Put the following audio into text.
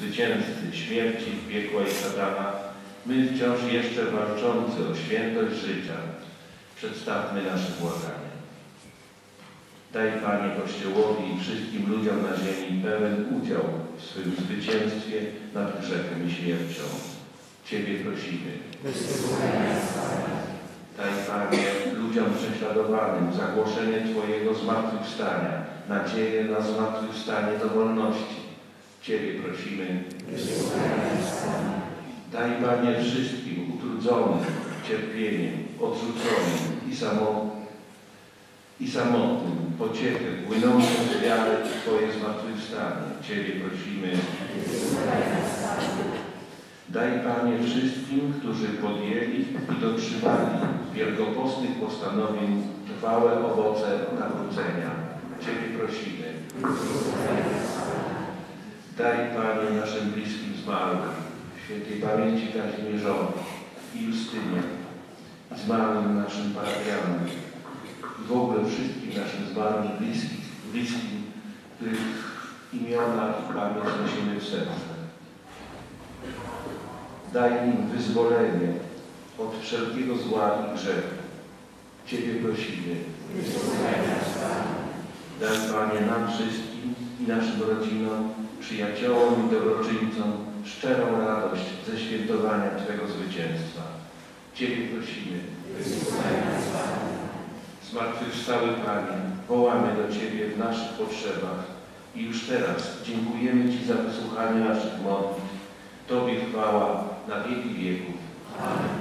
zwycięzcy śmierci, piekła i szatana, my wciąż jeszcze walczący o świętość życia, przedstawmy nasze błaganie. Daj Panie Kościołowi i wszystkim ludziom na ziemi pełen udział w swym zwycięstwie nad grzechem i śmiercią. Ciebie prosimy. Daj Panie ludziom prześladowanym zagłoszenie Twojego zmartwychwstania, nadzieję na zmartwychwstanie do wolności. Ciebie prosimy. Daj Panie wszystkim utrudzonym cierpieniem, odrzuconym i, i samotnym pociechę płynącą z wiary w Twoje zmartwychwstanie. Ciebie prosimy. Daj Panie wszystkim, którzy podjęli i dotrzymali wielkopostnych postanowień trwałe owoce nawrócenia. Ciebie prosimy. Daj Panie naszym bliskim zmarłym, świętej pamięci Kazimierzowi i Justynie, zmarłym naszym parafianom i w ogóle wszystkim naszym zmarłym bliskim, bliskim których imiona i pamięć nosimy w sercu. Daj im wyzwolenie od wszelkiego zła i grzechu. Ciebie prosimy. Daj Panie nam wszystkim i naszym rodzinom, przyjaciołom i dobroczyńcom szczerą radość ze świętowania Twego zwycięstwa. Ciebie prosimy. Zmartwychwstały Panie, wołamy do Ciebie w naszych potrzebach i już teraz dziękujemy Ci za wysłuchanie naszych modlitw. Tobie chwała na wieki wieków. Amen.